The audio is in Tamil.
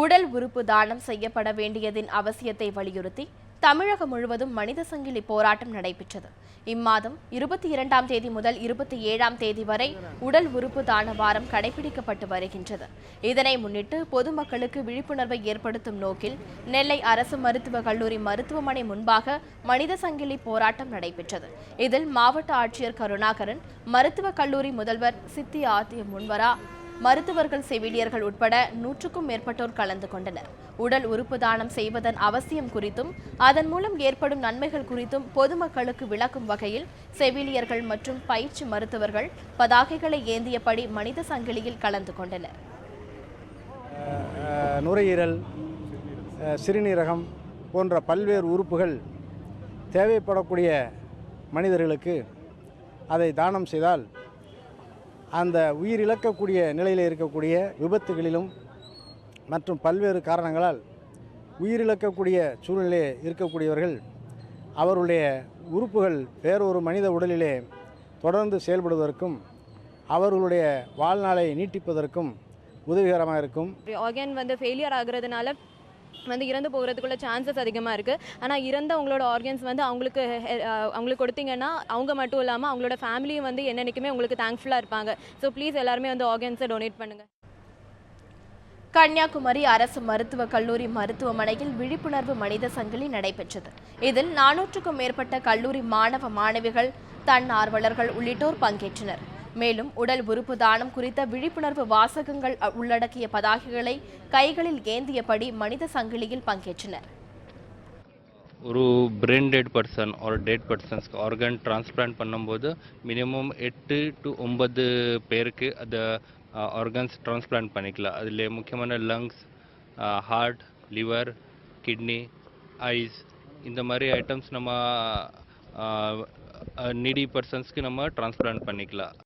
உடல் உறுப்பு தானம் செய்யப்பட வேண்டியதின் அவசியத்தை வலியுறுத்தி தமிழகம் முழுவதும் மனித சங்கிலி போராட்டம் நடைபெற்றது. இம்மாதம் இருபத்தி இரண்டாம் தேதி முதல் இருபத்தி ஏழாம் தேதி வரை உடல் உறுப்பு தான வாரம் கடைபிடிக்கப்பட்டு வருகின்றது. இதனை முன்னிட்டு பொதுமக்களுக்கு விழிப்புணர்வை ஏற்படுத்தும் நோக்கில் நெல்லை அரசு மருத்துவக் கல்லூரி மருத்துவமனை முன்பாக மனித சங்கிலி போராட்டம் நடைபெற்றது. இதில் மாவட்ட ஆட்சியர் கருணாகரன் மருத்துவக் கல்லூரி முதல்வர் சித்தி ஆத்திய முன்வரா மருத்துவர்கள் செவிலியர்கள் உட்பட நூற்றுக்கும் மேற்பட்டோர் கலந்து கொண்டனர். உடல் உறுப்பு தானம் செய்வதன் அவசியம் குறித்தும் அதன் மூலம் ஏற்படும் நன்மைகள் குறித்தும் பொதுமக்களுக்கு விளக்கும் வகையில் செவிலியர்கள் மற்றும் பயிற்சி மருத்துவர்கள் பதாகைகளை ஏந்தியபடி மனித சங்கிலியில் கலந்து கொண்டனர். நுரையீரல் சிறுநீரகம் போன்ற பல்வேறு உறுப்புகள் தேவைப்படக்கூடிய மனிதர்களுக்கு அதை தானம் செய்தால் அந்த உயிரிழக்கக்கூடிய நிலையில் இருக்கக்கூடிய விபத்துகளிலும் மற்றும் பல்வேறு காரணங்களால் உயிரிழக்கக்கூடிய சூழ்நிலையில் இருக்கக்கூடியவர்கள் அவருடைய உறுப்புகள் வேறொரு மனித உடலிலே தொடர்ந்து செயல்படுவதற்கும் அவர்களுடைய வாழ்நாளை நீட்டிப்பதற்கும் உதவிகரமாக இருக்கும். ஆர்கன் வந்து ஃபெயிலியர் ஆகிறதுனால வந்து இறந்து போகிறதுக்குள்ள சான்சஸ் அதிகமாக இருக்குது ஆனால் இறந்தவங்களோட ஆர்கன்ஸ் வந்து அவங்களுக்கு ஹெ- அவங்களுக்கு கொடுத்தீங்கன்னா அவங்க மட்டும் இல்லாமல் அவங்களோட ஃபேமிலியும் வந்து என்னென்னைக்குமே உங்களுக்கு தேங்க்ஃபுல்லாக இருப்பாங்க. ஸோ ப்ளீஸ் எல்லாருமே வந்து ஆர்கன்ஸை டொனேட் பண்ணுங்கள் கன்னியாகுமரி அரசு மருத்துவக் கல்லூரி மருத்துவமனையில் விழிப்புணர்வு மனித சங்கிலி நடைபெற்றது. இதில் நானூற்றுக்கும் மேற்பட்ட கல்லூரி மாணவ மாணவிகள் தன்னார்வலர்கள் உள்ளிட்டோர் பங்கேற்றனர். மேலும் உடல் உறுப்பு தானம் குறித்த விழிப்புணர்வு வாசகங்கள் உள்ளடக்கிய பதாகைகளை கைகளில் ஏந்தியபடி மனித சங்கிலியில் பங்கேற்றனர். ஒரு பிரெயின் டெட் பர்சன் ஒரு டெட் பர்சன்ஸ்க்கு ஆர்கன் டிரான்ஸ்பிளான்ட் பண்ணும்போது மினிமம் எட்டு டு ஒன்பது பேருக்கு அந்த ஆர்கன்ஸ் டிரான்ஸ்பிளான்ட் பண்ணிக்கலாம் அதில் முக்கியமான lungs heart liver kidney eyes இந்த மாதிரி ஐட்டம்ஸ் நம்ம நீடி பர்சன்ஸ்க்கு நம்ம டிரான்ஸ்பிளான்ட் பண்ணிக்கலாம்